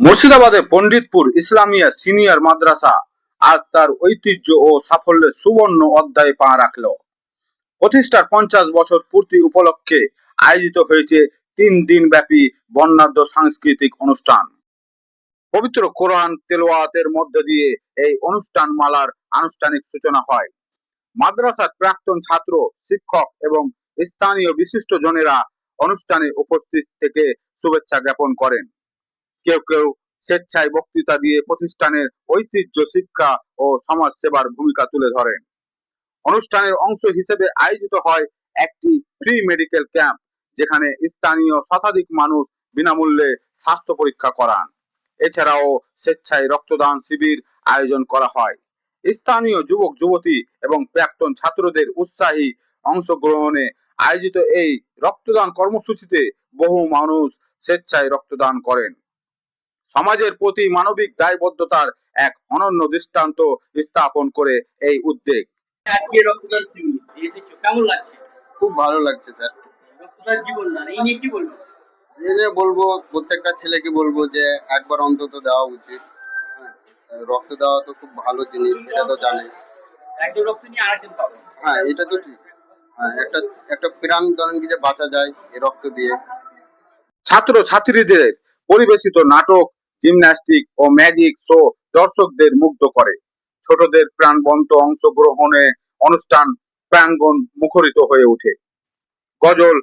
মুর্শিদাবাদে পণ্ডিতপুর ইসলামিয়া সিনিয়র মাদ্রাসা আজ তার ঐতিহ্য ও সাফল্যের সুবর্ণ অধ্যায়ে পা রাখল। প্রতিষ্ঠার পঞ্চাশ বছর পূর্তি উপলক্ষে আয়োজিত হয়েছে তিন দিন ব্যাপী বর্ণাঢ্য সাংস্কৃতিক অনুষ্ঠান। পবিত্র কোরআন তেলোয়াতের মধ্য দিয়ে এই অনুষ্ঠান মালার আনুষ্ঠানিক সূচনা হয়। মাদ্রাসার প্রাক্তন ছাত্র, শিক্ষক এবং স্থানীয় বিশিষ্ট জনেরা অনুষ্ঠানে উপস্থিত থেকে শুভেচ্ছা জ্ঞাপন করেন। কেউ কেউ স্বেচ্ছায় বক্তৃতা দিয়ে প্রতিষ্ঠানের ঐতিহ্য, শিক্ষা ও সমাজ সেবার ভূমিকা তুলে ধরেন। অনুষ্ঠানের অংশ হিসেবে আয়োজিত হয় একটি ফ্রি মেডিকেল ক্যাম্প যেখানে স্থানীয় শতাধিক মানুষ বিনামূল্যে স্বাস্থ্য পরীক্ষা করান। এছাড়াও স্বেচ্ছায় রক্তদান শিবির আয়োজন করা হয়। স্থানীয় যুবক, যুবতী এবং প্রাক্তন ছাত্রদের উৎসাহী অংশগ্রহণে আয়োজিত এই রক্তদান কর্মসূচিতে বহু মানুষ স্বেচ্ছায় রক্তদান করেন। সমাজের প্রতি মানবিক দায়বদ্ধতার এক অনন্য দৃষ্টান্ত স্থাপন করে এই উদ্যোগ। খুব ভালো লাগছে স্যার। রক্তদান জীবন দান এই যে বলব? প্রত্যেকটা ছেলেকে বলব যে একবার অন্তত দেওয়া উচিত। হ্যাঁ, রক্ত দেওয়া তো খুব ভালো জিনিস এটা তো জানে। একজন রক্ত নিয়ে আরেকজন পাবো। হ্যাঁ এটা তো ঠিক। হ্যাঁ একটা একটা প্রাণ ধরেন কি যে বাঁচা যায় এই রক্ত দিয়ে। ছাত্র ছাত্রীদের পরিবেশিত নাটক জিমন্যাস্টিক ও ম্যাজিক শো দর্শকদের মুগ্ধ করে। ছোটদের প্রাণবন্ত অংশগ্রহণে অনুষ্ঠান প্রাঙ্গণ মুখরিত হয়ে ওঠে। গজল,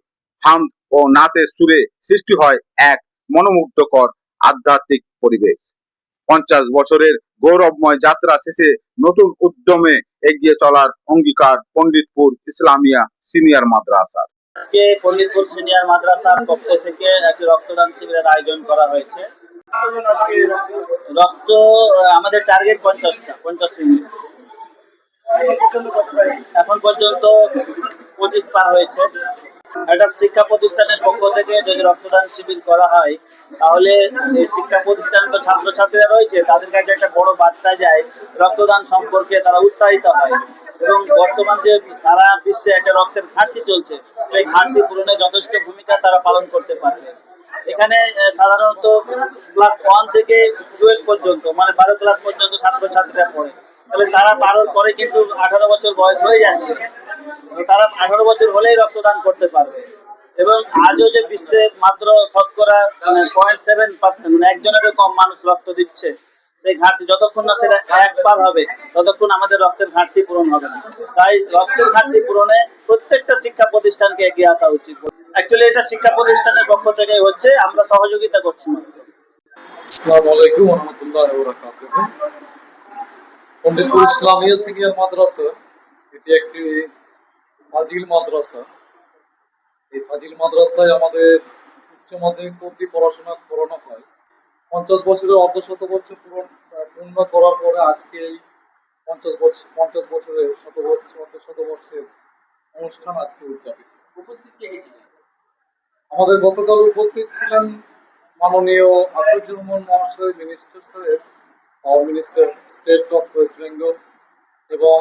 হাম ও নাতের সুরে সৃষ্টি হয় এক মনোমুগ্ধকর আধ্যাত্মিক পরিবেশ। পঞ্চাশ বছরের গৌরবময় যাত্রা শেষে নতুন উদ্যমে এগিয়ে চলার অঙ্গীকার পণ্ডিতপুর ইসলামিয়া সিনিয়র মাদ্রাসা আজকে পণ্ডিতপুর সিনিয়র মাদ্রাসার পক্ষ থেকে একটি রক্তদান শিবিরের আয়োজন করা হয়েছে। রক্ত আমাদের টার্গেট পঞ্চাশটা, পঞ্চাশ এখন পর্যন্ত পঁচিশ পার হয়েছে। একটা শিক্ষা প্রতিষ্ঠানের পক্ষ থেকে যদি রক্তদান শিবির করা হয়, তাহলে শিক্ষা প্রতিষ্ঠান তো ছাত্রছাত্রীরা রয়েছে, তাদের কাছে একটা বড় বার্তা যায়, রক্তদান সম্পর্কে তারা উৎসাহিত হয়। এবং বর্তমান যে সারা বিশ্বে একটা রক্তের ঘাটতি চলছে, সেই ঘাটতি পূরণে যথেষ্ট ভূমিকা তারা পালন করতে পারবে। এখানে সাধারণত ক্লাস ওয়ান থেকে টুয়েলভ পর্যন্ত মানে বারো ক্লাস পর্যন্ত ছাত্রছাত্রীরা পড়ে। তবে তারা বারোর পরে কিন্তু আঠারো বছর বয়স হয়ে যাচ্ছে। তারা আঠারো বছর হলেই রক্তদান করতে পারবে। এবং আজও যে বিশ্বে মাত্র শতকরা পয়েন্ট সেভেন পার্সেন্ট মানে একজনেরও কম মানুষ রক্ত দিচ্ছে, সেই ঘাটতি যতক্ষণ না সেটা একবার হবে, ততক্ষণ আমাদের রক্তের ঘাটতি পূরণ হবে না। তাই রক্তের ঘাটতি পূরণে প্রত্যেকটা শিক্ষা প্রতিষ্ঠানকে এগিয়ে আসা উচিত। অ্যাকচুয়ালি এটা শিক্ষা প্রতিষ্ঠানের পক্ষ থেকে হচ্ছে আমরা সহযোগিতা করছি। আসসালামু আলাইকুম রহমতুল্লাহ বরাকাতুহ পণ্ডিতপুর ইসলামিয়া সিনিয়র মাদ্রাসা এটি একটি ফাজিল মাদ্রাসা। এই ফাজিল মাদ্রাসায় আমাদের উচ্চ মাধ্যমিক অবধি পড়াশোনা করানো হয়। পঞ্চাশ বছরের অর্ধশত বছর পূরণ পূর্ণ করার পরে আজকে এই পঞ্চাশ বছর পঞ্চাশ বছরের শত বছর অর্ধশত বর্ষের অনুষ্ঠান আজকে উদযাপিত উপস্থিত আমাদের গতকাল উপস্থিত ছিলেন মাননীয় রহমান মহাশয়, মিনিস্টার সাহেব power minister state of West Bengal এবং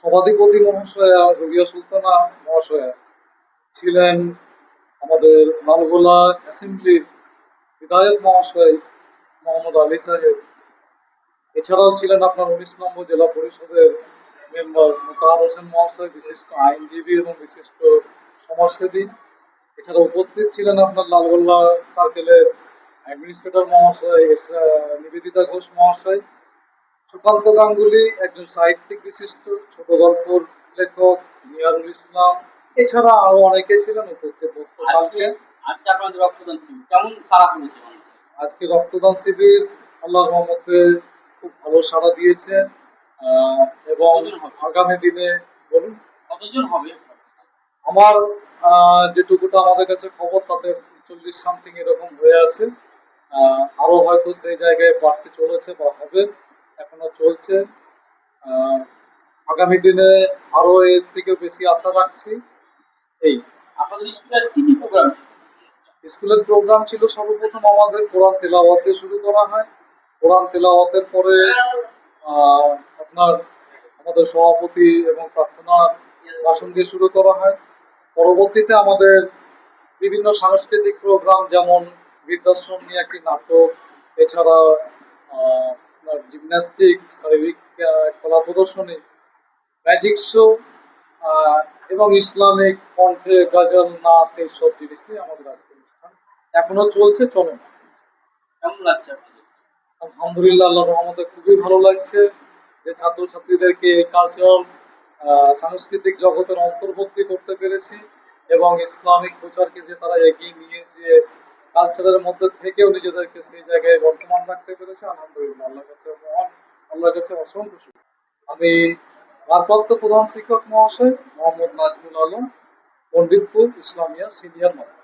সভাধিপতি মহাশয়া রবিয়া সুলতানা মহাশয়া ছিলেন আমাদের লালগোলা অ্যাসেম্বলির বিধায়ক মহাশয় মোহাম্মদ আলী সাহেব। এছাড়াও ছিলেন আপনার উনিশ নম্বর জেলা পরিষদের মেম্বার মোতাহার হোসেন মহাশয়, বিশিষ্ট আইনজীবী এবং বিশিষ্ট সমাজসেবী এছাড়া উপস্থিত ছিলেন আপনার লালগোল্লা সার্কেলের অ্যাডমিনিস্ট্রেটর মহাশয় নিবেদিতা ঘোষ মহাশয়। সুকান্ত গাঙ্গুলি একজন সাহিত্যিক বিশিষ্ট ছোট গল্পর লেখক নিয়ারুল ইসলাম এছাড়া আরও অনেকে ছিলেন উপস্থিত আজকে আজকে আপনাদের রক্তদান শিবির কেমন সারা পড়েছে আজকে রক্তদান শিবির আল্লাহর রহমতে খুব ভালো সাড়া দিয়েছে। এবং আগামী দিনে বলুন। কতজন হবে? আমার যেটুকুটা আমাদের কাছে খবর তাতে চল্লিশ সামথিং এরকম হয়ে আছে। আরও হয়তো সেই জায়গায় বাড়তে চলেছে বা হবে এখনও চলছে। আগামী দিনে আরও এর থেকে বেশি আশা রাখছি। এই। আপনাদের স্কুলে কি কি প্রোগ্রাম স্কুলের প্রোগ্রাম ছিল সর্বপ্রথম আমাদের কোরআন তেলাওয়াত দিয়ে শুরু করা হয়। কোরআন তেলাওয়াতের পরে আহ, আপনার আমাদের সভাপতি এবং প্রার্থনা ভাষণ দিয়ে শুরু করা হয়। পরবর্তীতে আমাদের বিভিন্ন সাংস্কৃতিক প্রোগ্রাম যেমন বৃদ্ধাশ্রম নিয়ে একটি নাটক এছাড়া জিমন্যাস্টিক শারীরিক কলা প্রদর্শনী ম্যাজিক শো এবং ইসলামিক কণ্ঠে গজল নাচ এইসব জিনিস নিয়ে আমাদের আজকের অনুষ্ঠান এখনও চলছে চলে না। কেমন লাগছে আলহামদুলিল্লাহ আল্লাহ রহমতে খুবই ভালো লাগছে যে ছাত্রছাত্রীদেরকে এই কালচারাল সাংস্কৃতিক জগতের অন্তর্ভুক্তি করতে পেরেছি এবং ইসলামিক প্রচারকে যে তারা এগিয়ে নিয়ে যে কালচারের মধ্যে থেকেও নিজেদেরকে সেই জায়গায় বর্তমান রাখতে পেরেছে, আলহামদুলিল্লাহ আল্লাহ কাছে মহান, আল্লাহর কাছে অসংখ্য সুখ আমি ভারপ্রাপ্ত প্রধান শিক্ষক মহাশয় মোহাম্মদ নাজমুল আলম, পণ্ডিতপুর, ইসলামিয়া সিনিয়র মাদ্রাসা